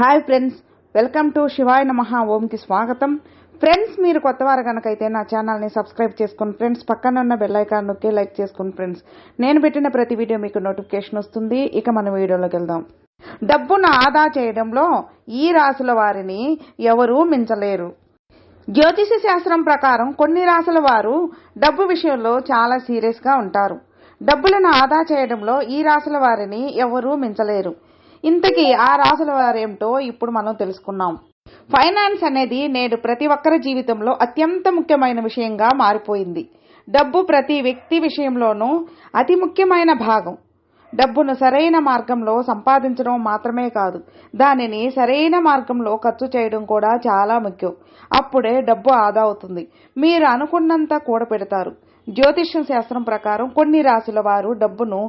Hi friends welcome to శివాయ నమ ఓంకి స్వాగతం. ఫ్రెండ్స్ మీరు కొత్త వారు కనుకైతే నా ఛానల్ని సబ్స్క్రైబ్ చేసుకుని ఫ్రెండ్స్ పక్కన ఉన్న బెల్లైకాన్ నొక్కి లైక్ చేసుకుని ఫ్రెండ్స్. నేను పెట్టిన ప్రతి వీడియో మీకు నోటిఫికేషన్ వస్తుంది ఇక మన వీడియోలోకి వెళ్దాం. డబ్బును ఆదా చేయడంలో ఈ రాసుల వారిని ఎవరూ మించలేరు. జ్యోతిష శాస్త్రం ప్రకారం కొన్ని రాసుల వారు డబ్బు విషయంలో చాలా సీరియస్గా ఉంటారు. డబ్బులను ఆదా చేయడంలో ఈ రాసుల వారిని ఎవరూ మించలేరు. ఇంతకీ ఆ రాసుల వారేమిటో ఇప్పుడు మనం తెలుసుకున్నాం. ఫైనాన్స్ అనేది నేడు ప్రతి ఒక్కరి జీవితంలో అత్యంత ముఖ్యమైన విషయంగా మారిపోయింది. డబ్బు ప్రతి వ్యక్తి విషయంలోనూ అతి ముఖ్యమైన భాగం. డబ్బును సరైన మార్గంలో సంపాదించడం మాత్రమే కాదు దానిని సరైన మార్గంలో ఖర్చు చేయడం కూడా చాలా ముఖ్యం. అప్పుడే డబ్బు ఆదా అవుతుంది. మీరు అనుకున్నంత కూడపెడతారు జ్యోతిష్య శాస్త్రం ప్రకారం కొన్ని రాశుల వారు డబ్బును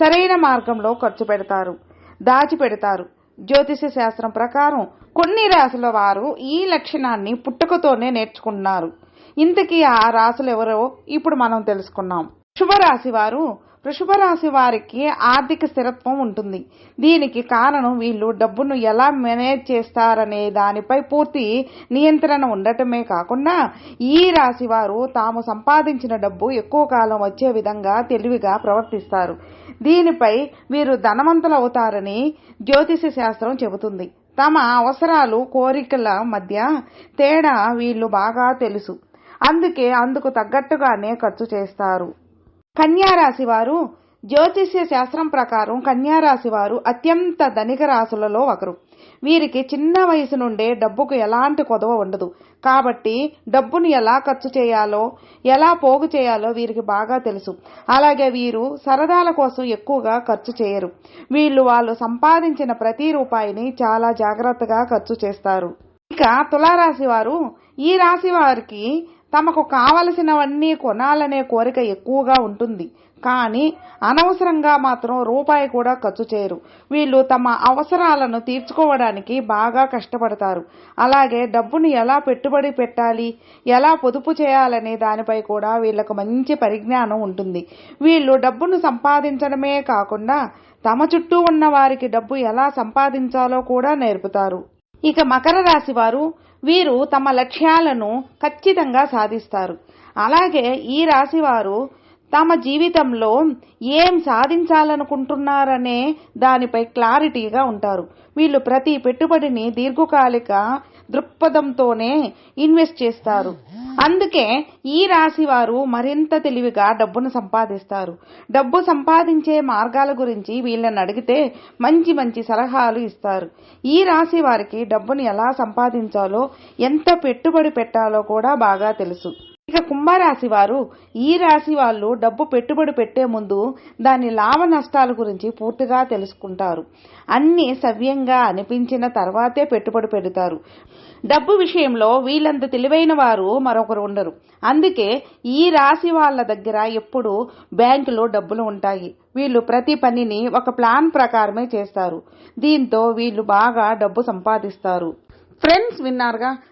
సరైన మార్గంలో ఖర్చు పెడతారు. దాచిపెడతారు. జ్యోతిష శాస్త్రం ప్రకారం కొన్ని రాశుల వారు ఈ లక్షణాన్ని పుట్టుకతోనే నేర్చుకున్నారు ఇంతకీ ఆ రాశులు ఎవరో ఇప్పుడు మనం తెలుసుకున్నాం. శుభరాశి వారు వృషభ రాశి వారికి ఆర్థిక స్థిరత్వం ఉంటుంది. దీనికి కారణం వీళ్ళు డబ్బును ఎలా మేనేజ్ చేస్తారనే దానిపై పూర్తి నియంత్రణ ఉండటమే కాకుండా ఈ రాశి వారు తాము సంపాదించిన డబ్బు ఎక్కువ కాలం వచ్చే విధంగా తెలివిగా ప్రవర్తిస్తారు. దీనిపై వీరు ధనవంతులు అవుతారని జ్యోతిష శాస్త్రం చెబుతుంది. తమ అవసరాలు కోరికల మధ్య తేడా వీళ్ళు బాగా తెలుసు. అందుకే అందుకు తగ్గట్టుగానే ఖర్చు చేస్తారు. కన్యారాశి వారు జ్యోతిష్య శాస్త్రం ప్రకారం కన్యారాశి వారు అత్యంత ధనిక రాశులలో ఒకరు. వీరికి చిన్న వయసు నుండే డబ్బుకు ఎలాంటి కొదవ ఉండదు. కాబట్టి డబ్బును ఎలా ఖర్చు చేయాలో ఎలా పోగు చేయాలో వీరికి బాగా తెలుసు. అలాగే వీరు సరదాల కోసం ఎక్కువగా ఖర్చు చేయరు. వీళ్ళు వాళ్ళు సంపాదించిన ప్రతి రూపాయిని చాలా జాగ్రత్తగా ఖర్చు చేస్తారు. ఇక తులారాశి వారు ఈ రాశి వారికి తమకు కావలసినవన్నీ కొనాలనే కోరిక ఎక్కువగా ఉంటుంది. కానీ అనవసరంగా మాత్రం రూపాయి కూడా ఖర్చు చేయరు. వీళ్ళు తమ అవసరాలను తీర్చుకోవడానికి బాగా కష్టపడతారు. అలాగే డబ్బును ఎలా పెట్టుబడి పెట్టాలి ఎలా పొదుపు చేయాలనే దానిపై కూడా వీళ్ళకు మంచి పరిజ్ఞానం ఉంటుంది. వీళ్ళు డబ్బును సంపాదించడమే కాకుండా తమ చుట్టూ ఉన్న వారికి డబ్బు ఎలా సంపాదించాలో కూడా నేర్పుతారు. ఇక మకర రాశి వారు వీరు తమ లక్ష్యాలను ఖచ్చితంగా సాధిస్తారు. అలాగే ఈ రాశి వారు తమ జీవితంలో ఏం సాధించాలనుకుంటున్నారనే దానిపై క్లారిటీగా ఉంటారు. వీళ్ళు ప్రతి పెట్టుబడిని దీర్ఘకాలిక దృక్పథంతోనే ఇన్వెస్ట్ చేస్తారు. అందుకే ఈ రాశి వారు మరింత తెలివిగా డబ్బును సంపాదిస్తారు. డబ్బు సంపాదించే మార్గాల గురించి వీళ్ళని అడిగితే మంచి మంచి సలహాలు ఇస్తారు. ఈ రాశి వారికి డబ్బును ఎలా సంపాదించాలో ఎంత పెట్టుబడి పెట్టాలో కూడా బాగా తెలుసు. ఇక కుంభరాశి వారు ఈ రాశి వాళ్ళు డబ్బు పెట్టుబడి పెట్టే ముందు దాని లాభ నష్టాల గురించి పూర్తిగా తెలుసుకుంటారు. అన్ని సవ్యంగా అనిపించిన తర్వాతే పెట్టుబడి పెడతారు. డబ్బు విషయంలో వీళ్ళంత తెలివైన వారు మరొకరు ఉండరు. అందుకే ఈ రాశి వాళ్ళ దగ్గర ఎప్పుడు బ్యాంకులో డబ్బులు ఉంటాయి. వీళ్ళు ప్రతి పనిని ఒక ప్లాన్ ప్రకారమే చేస్తారు. దీంతో వీళ్ళు బాగా డబ్బు సంపాదిస్తారు. ఫ్రెండ్స్ విన్నారుగా